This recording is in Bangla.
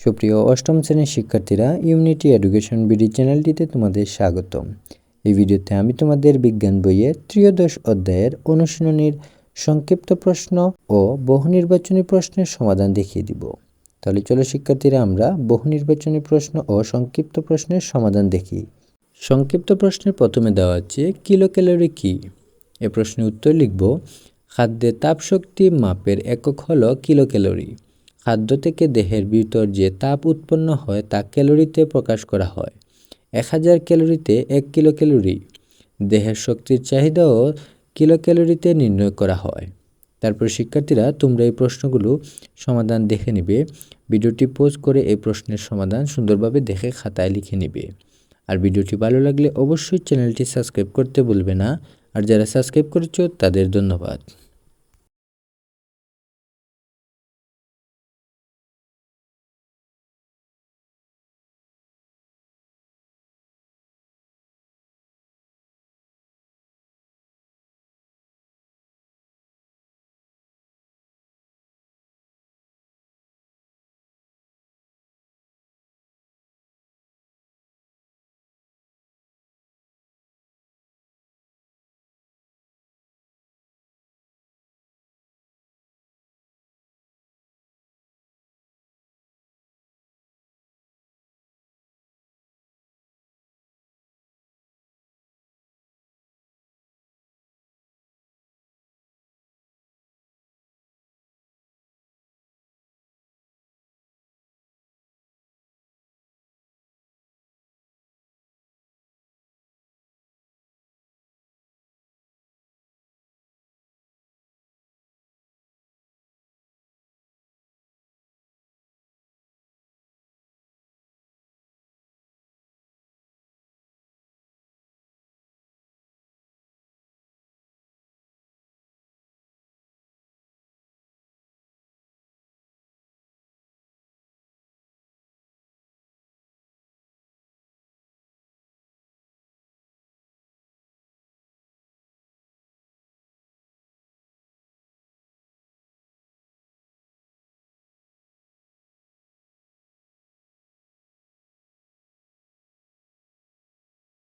সুপ্রিয় অষ্টম শ্রেণির শিক্ষার্থীরা ইউনিটি এডুকেশন বিডি চ্যানেলটিতে তোমাদের স্বাগতম। এই ভিডিওতে আমি তোমাদের বিজ্ঞান বইয়ের ত্রিয়োদশ অধ্যায়ের অনুশীলনীর সংক্ষিপ্ত প্রশ্ন ও বহু নির্বাচনী প্রশ্নের সমাধান দেখিয়ে দিব। তাহলে চলো শিক্ষার্থীরা, আমরা বহু নির্বাচনী প্রশ্ন ও সংক্ষিপ্ত প্রশ্নের সমাধান দেখি। সংক্ষিপ্ত প্রশ্নের প্রথমে দেওয়া আছে কিলো ক্যালোরি কী? এ প্রশ্নের উত্তর লিখব খাদ্যের তাপশক্তি মাপের একক হলো কিলো ক্যালোরি খাদ্য থেকে দেহের ভিতর যে তাপ উৎপন্ন হয় তা ক্যালোরিতে প্রকাশ করা হয়। এক হাজার ক্যালোরিতে এক কিলো ক্যালোরি দেহের শক্তির চাহিদাও কিলো ক্যালোরিতে নির্ণয় করা হয়। তারপর শিক্ষার্থীরা, তোমরা এই প্রশ্নগুলো সমাধান দেখে নিবে। ভিডিওটি পোজ করে এই প্রশ্নের সমাধান সুন্দরভাবে দেখে খাতায় লিখে নিবে। আর ভিডিওটি ভালো লাগলে অবশ্যই চ্যানেলটি সাবস্ক্রাইব করতে ভুলবে না। আর যারা সাবস্ক্রাইব করেছ, তাদের ধন্যবাদ।